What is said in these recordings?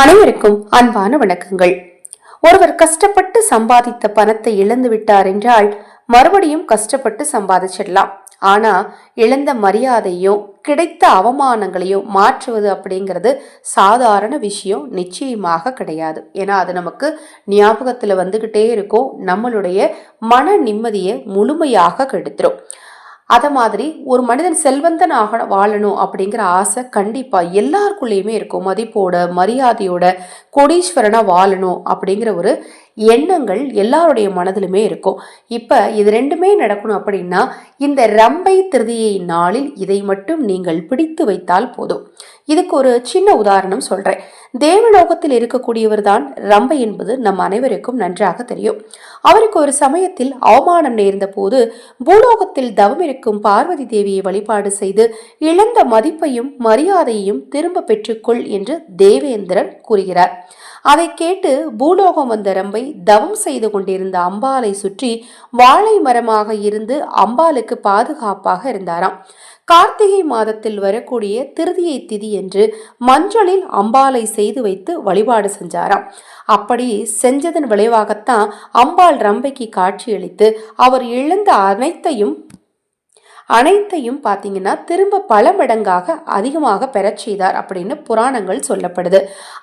அனைவருக்கும் அன்பான வணக்கங்கள். ஒருவர் கஷ்டப்பட்டு சம்பாதித்த பணத்தை இழந்து விட்டார் என்றால் மறுபடியும் கஷ்டப்பட்டு சம்பாதிச்சிடலாம். ஆனா இழந்த மரியாதையும் கிடைத்த அவமானங்களையும் மாற்றுவது அப்படிங்கிறது சாதாரண விஷயம் நிச்சயமாக கிடையாது. ஏன்னா அது நமக்கு ஞாபகத்தில் வந்துக்கிட்டே இருக்கும். நம்மளுடைய மன நிம்மதியை முழுமையாக கெடுத்துரும். அதை மாதிரி ஒரு மனிதன் செல்வந்தன் ஆக வாழணும் அப்படிங்கிற ஆசை கண்டிப்பாக எல்லாருக்குள்ளேயுமே இருக்கும். மதிப்போட மரியாதையோட கோடீஸ்வரனாக வாழணும் அப்படிங்கிற ஒரு எண்ணங்கள் எல்லாருடைய மனதிலுமே இருக்கும். இப்போ இது ரெண்டுமே நடக்கணும் அப்படின்னா இந்த ரம்பை திருதியை நாளில் இதை மட்டும் நீங்கள் பிடித்து வைத்தால் போதும். இதுக்கு ஒரு சின்ன உதாரணம் சொல்கிறேன் தேவலோகத்தில் இருக்கக்கூடியவர் தான் ரம்பை என்பது நம் அனைவருக்கும் நன்றாக தெரியும். அவருக்கு ஒரு சமயத்தில் அவமானம் நேர்ந்த போது பூலோகத்தில் தவம் இருக்கும் பார்வதி தேவியை வழிபாடு செய்து இழந்த மதிப்பையும் மரியாதையையும் திரும்ப பெற்றுக்கொள் என்று தேவேந்திரன் கூறுகிறார். அதை கேட்டு பூலோகம் வந்த ரம்பை தவம் செய்து கொண்டிருந்த அம்பாலை சுற்றி வாழை மரமாக இருந்து அம்பாளுக்கு பாதுகாப்பாக இருந்தாராம். கார்த்திகை மாதத்தில் வரக்கூடிய திருதியை திதி என்று மஞ்சளில் அம்பாலை செய்து வைத்து வழிபாடு செஞ்சாராம். அப்படி செஞ்சதன் விளைவாகத்தான் அம்பாள் ரம்பைக்கு காட்சியளித்து அவர் இழந்த அனைத்தையும் அனைத்தையும் பார்த்தீங்கன்னா திரும்ப பல மடங்காக அதிகமாக பெறச் செய்தார் அப்படின்னு புராணங்கள் சொல்லப்படுது.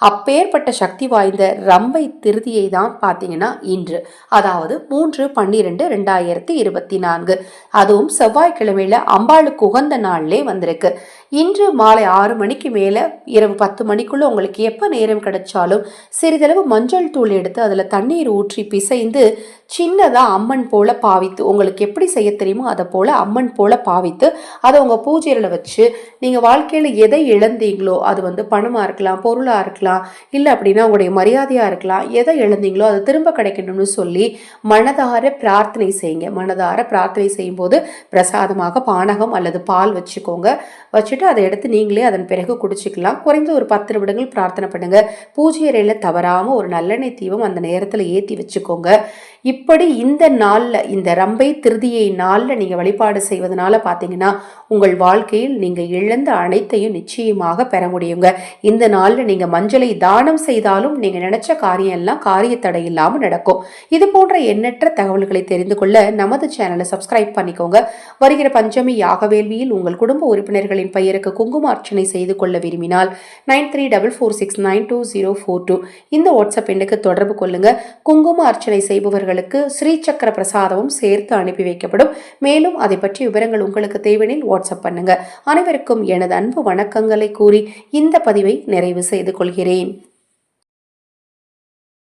அப்பேற்பட்ட சக்தி வாய்ந்த ரம்பை திருதியை தான் பார்த்தீங்கன்னா இன்று. அதாவது மூன்று பன்னிரெண்டு ரெண்டாயிரத்தி இருபத்தி நான்கு. அதுவும் செவ்வாய்க்கிழமையில அம்பாளுக்கு உகந்த நாள்லே வந்திருக்கு. இன்று மாலை ஆறு மணிக்கு மேலே இரவு பத்து மணிக்குள்ளே உங்களுக்கு எப்போ நேரம் கிடைச்சாலும் சிறிதளவு மஞ்சள் தூள் எடுத்து அதில் தண்ணீர் ஊற்றி பிசைந்து சின்னதாக அம்மன் போல பாவித்து உங்களுக்கு எப்படி செய்ய தெரியுமோ அதை போல் அம்மன் போல பாவித்து அதை உங்கள் பூஜையில் வச்சு நீங்கள் வாழ்க்கையில் எதை இழந்தீங்களோ அது வந்து பணமாக இருக்கலாம் பொருளாக இருக்கலாம் இல்லை அப்படின்னா உங்களுடைய மரியாதையாக இருக்கலாம் எதை இழந்தீங்களோ அது திரும்ப கிடைக்கணும்னு சொல்லி மனதார பிரார்த்தனை செய்யுங்க. மனதார பிரார்த்தனை செய்யும்போது பிரசாதமாக பானகம் அல்லது பால் வச்சுக்கோங்க. வச்சு வச்சுட்டு அதை எடுத்து நீங்களே அதன் பிறகு குடிச்சிக்கலாம். குறைந்த ஒரு பத்து நிமிடங்கள் பிரார்த்தனை பண்ணுங்க. பூஜை அறையில் தவறாமல் ஒரு நல்லெண்ணெய் தீபம் அந்த நேரத்தில் ஏற்றி வச்சுக்கோங்க. இப்படி இந்த நாளில் இந்த ரம்பை திருதியை நாளில் நீங்கள் வழிபாடு செய்வதனால பார்த்தீங்கன்னா உங்கள் வாழ்க்கையில் நீங்கள் இழந்த அனைத்தையும் நிச்சயமாக பெற முடியுங்க. இந்த நாளில் நீங்கள் மஞ்சளை தானம் செய்தாலும் நீங்கள் நினச்ச காரியம் எல்லாம் காரிய தடை இல்லாமல் நடக்கும். இது போன்ற எண்ணற்ற தகவல்களை தெரிந்து கொள்ள நமது சேனலை சப்ஸ்கிரைப் பண்ணிக்கோங்க. வருகிற பஞ்சமி யாக வேள்வியில் உங்கள் குடும்ப உறுப்பினர்களின் பெயருக்கு குங்கும அர்ச்சனை செய்து கொள்ள விரும்பினால் nine three double four six nine two zero four two இந்த வாட்ஸ்அப் எண்ணுக்கு தொடர்பு கொள்ளுங்க. குங்கும அர்ச்சனை செய்பவர்கள் ஸ்ரீ சக்கர பிரசாதமும் சேர்த்து அனுப்பி வைக்கப்படும். மேலும் அதை பற்றி விவரங்கள் உங்களுக்கு தேவையெனில் வாட்ஸ்அப் பண்ணுங்க. அனைவருக்கும் எனது அன்பு வணக்கங்களை கூறி இந்த பதிவை நிறைவு செய்து கொள்கிறேன்.